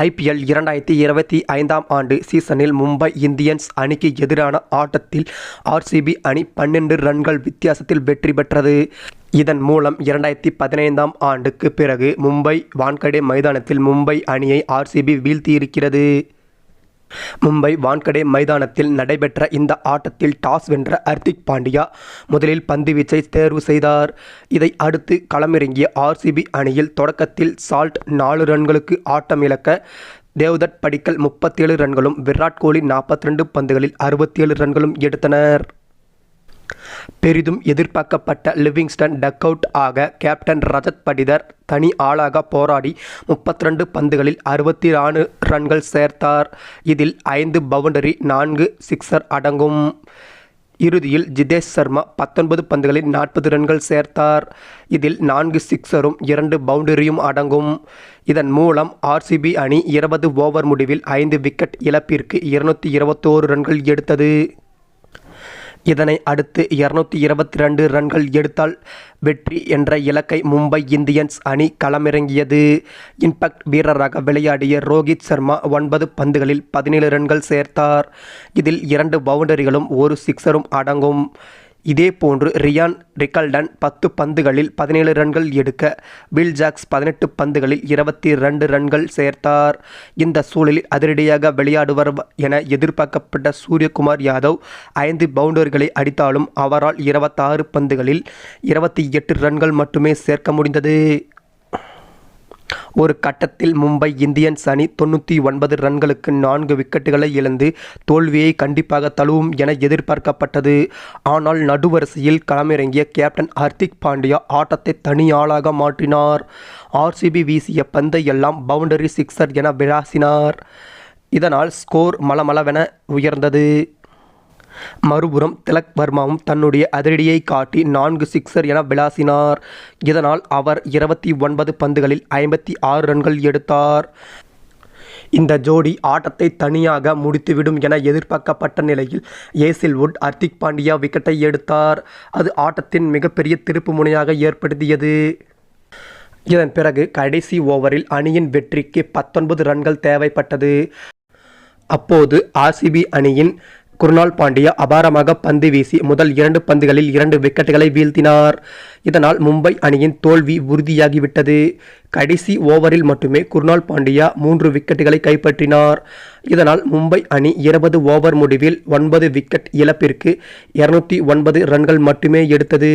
IPL இரண்டாயிரத்தி இருபத்தி ஐந்தாம் ஆண்டு சீசனில் மும்பை இந்தியன்ஸ் அணிக்கு எதிரான ஆட்டத்தில் ஆர்சிபி அணி பன்னெண்டு ரன்கள் வித்தியாசத்தில் வெற்றி பெற்றது. இதன் மூலம் இரண்டாயிரத்தி பதினைந்தாம் ஆண்டுக்கு பிறகு மும்பை வான்கடே மைதானத்தில் மும்பை அணியை ஆர்சிபி வீழ்த்தியிருக்கிறது. மும்பை வான்கடே மைதானத்தில் நடைபெற்ற இந்த ஆட்டத்தில் டாஸ் வென்ற ஹர்திக் பாண்டியா முதலில் பந்துவீச்சை தேர்வு செய்தார். இதை அடுத்து களமிறங்கிய ஆர்சிபி அணியில் தொடக்கத்தில் சால்ட் நாலு ரன்களுக்கு ஆட்டம் இழக்க தேவ்தட் படிக்கல் முப்பத்தேழு ரன்களும் விராட் கோலி நாற்பத்தி ரெண்டு பந்துகளில் அறுபத்தேழு ரன்களும் எடுத்தனர். பெரிதும் எதிர்பார்க்கப்பட்ட லிவிங்ஸ்டன் டக் அவுட் ஆக கேப்டன் ரஜத் படிதர் தனி ஆளாக போராடி முப்பத்தி ரெண்டு பந்துகளில் அறுபத்தி நாலு ரன்கள் சேர்த்தார். இதில் ஐந்து பவுண்டரி நான்கு சிக்ஸர் அடங்கும். இறுதியில் ஜிதேஷ் சர்மா பத்தொன்பது பந்துகளில் நாற்பது ரன்கள் சேர்த்தார். இதில் நான்கு சிக்ஸரும் இரண்டு பவுண்டரியும் அடங்கும். இதன் மூலம் ஆர்சிபி அணி இருபது ஓவர் முடிவில் ஐந்து விக்கெட் இழப்பிற்கு இருநூற்றி இருபத்தோரு ரன்கள் எடுத்தது. இதனை அடுத்து இருநூத்தி இருபத்தி ரெண்டு ரன்கள் எடுத்தால் வெற்றி என்ற இலக்கை மும்பை இந்தியன்ஸ் அணி களமிறங்கியது. இம்பேக்ட் வீரராக விளையாடிய ரோஹித் சர்மா ஒன்பது பந்துகளில் பதினேழு ரன்கள் சேர்த்தார். இதில் இரண்டு பவுண்டரிகளும் ஒரு சிக்ஸரும் அடங்கும். இதேபோன்று ரியான் ரிக்கல்டன் பத்து பந்துகளில் பதினேழு ரன்கள் எடுக்க வில் ஜாக்ஸ் பதினெட்டு பந்துகளில் இருபத்தி ரெண்டு ரன்கள் சேர்த்தார். இந்த சூழலில் அதிரடியாக விளையாடுவர் என எதிர்பார்க்கப்பட்ட சூரியகுமார் யாதவ் ஐந்து பவுண்டர்களை அடித்தாலும் அவரால் இருபத்தாறு பந்துகளில் இருபத்தி எட்டு ரன்கள் மட்டுமே சேர்க்க முடிந்தது. ஒரு கட்டத்தில் மும்பை இந்தியன்ஸ் அணி தொண்ணூற்றி ஒன்பது ரன்களுக்கு நான்கு விக்கெட்டுகளை இழந்து தோல்வியை கண்டிப்பாக தழுவும் என எதிர்பார்க்கப்பட்டது. ஆனால் நடுவரிசையில் களமிறங்கிய கேப்டன் ஹர்திக் பாண்டியா ஆட்டத்தை தனியாளாக மாற்றினார். ஆர்சிபி வீசிய பந்தை எல்லாம் பவுண்டரி சிக்ஸர் என விளாசினார். இதனால் ஸ்கோர் மலமளவென உயர்ந்தது. மறுபுறம் திலக் வர்மாவும் தன்னுடைய அதிரடியை காட்டி நான்கு சிக்ஸர் என விளாசினார். இதனால் அவர் இருபத்தி ஒன்பது பந்துகளில் ஐம்பத்தி ஆறு ரன்கள் எடுத்தார். இந்த ஜோடி ஆட்டத்தை தனியாக முடித்துவிடும் என எதிர்பார்க்கப்பட்ட நிலையில் ஏசில்வுட் ஹர்திக் பாண்டியா விக்கெட்டை எடுத்தார். அது ஆட்டத்தின் மிகப்பெரிய திருப்பு முனையாக ஏற்படுத்தியது. இதன் பிறகு கடைசி ஓவரில் அணியின் வெற்றிக்கு பத்தொன்பது ரன்கள் தேவைப்பட்டது. அப்போது ஆர்சிபி அணியின் குருணால் பாண்டியா அபாரமாக பந்து வீசி முதல் இரண்டு பந்துகளில் இரண்டு விக்கெட்டுகளை வீழ்த்தினார். இதனால் மும்பை அணியின் தோல்வி உறுதியாகிவிட்டது. கடைசி ஓவரில் மட்டுமே குருணால் பாண்டியா மூன்று விக்கெட்டுகளை கைப்பற்றினார். இதனால் மும்பை அணி இருபது ஓவர் முடிவில் ஒன்பது விக்கெட் இழப்பிற்கு இருநூத்தி ஒன்பது ரன்கள் மட்டுமே எடுத்தது.